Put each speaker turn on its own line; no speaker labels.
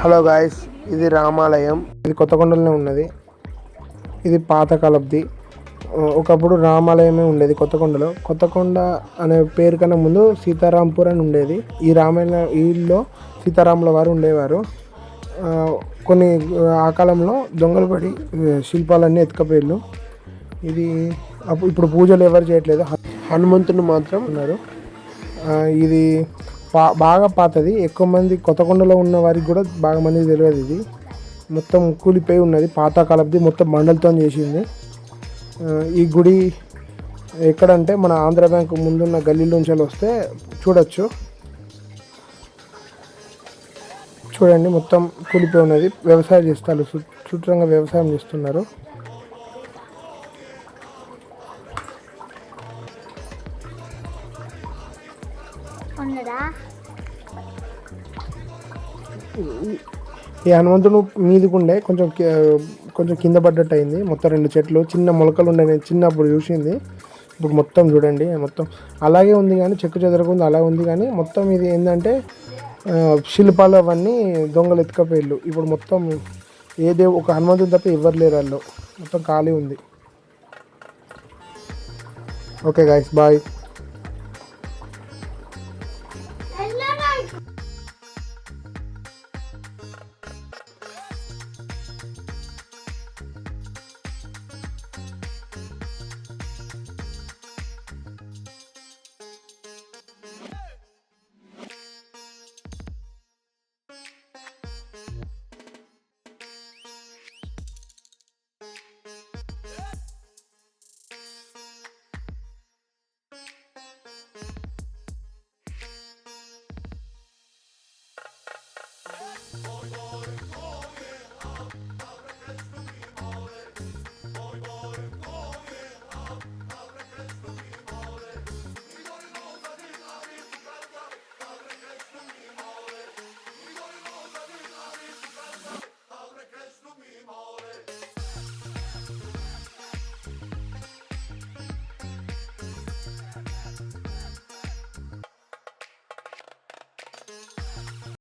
Hello guys ఇది రామాలయం. ఇది కొత్తకొండలోనే ఉన్నది. ఇది పాతకాలబ్ది ఒకప్పుడు రామాలయమే ఉండేది కొత్తకొండలో కొత్తకొండ అనే పేరు కన్నా ముందు సీతారాంపూర్ అని ఉండేది. ఈ రామాయణ ఈలో సీతారాముల వారు ఉండేవారు. కొన్ని ఆ కాలంలో దొంగలు పడి శిల్పాలన్నీ ఎత్తుకపోయారు ఇది అప్పుడు ఇప్పుడు పూజలు ఎవరు చేయట్లేదు. హ- హనుమంతుడు మాత్రం ఉన్నారు. ఇది పా బాగా పాతది. ఎక్కువ మంది కొత్తకొండలో ఉన్న వారికి కూడా బాగా మంది తెలియదు ఇది. మొత్తం కూలిపోయి ఉన్నది. పాతకాలపుది మొత్తం బండలతో చేసింది. ఈ గుడి ఎక్కడంటే మన ఆంధ్ర బ్యాంక్ ముందున్న గల్లీలోంచి వస్తే చూడొచ్చు. చూడండి మొత్తం కూలిపోయి ఉన్నది. వ్యవసాయం చేస్తారు. చుట్టూరంగా వ్యవసాయం చేస్తున్నారు.
ఉన్నదా
ఈ హనుమంతుడు మీదకుండే కొంచెం కొంచెం కింద పడ్డట్టు అయింది మొత్తం రెండు చెట్లు చిన్న మొలకలు ఉండే నేను చిన్నప్పుడు చూసింది. ఇప్పుడు మొత్తం చూడండి మొత్తం అలాగే ఉంది కానీ చెక్కు చెదరకుండా అలా ఉంది కానీ మొత్తం ఇది ఏంటంటే శిల్పాలు అవన్నీ దొంగలు ఎత్తుకపోయిళ్ళు. ఇప్పుడు మొత్తం ఏదే ఒక హనుమంతుడు తప్ప ఎవరు లేరు వాళ్ళు మొత్తం ఖాళీ ఉంది. Okay guys bye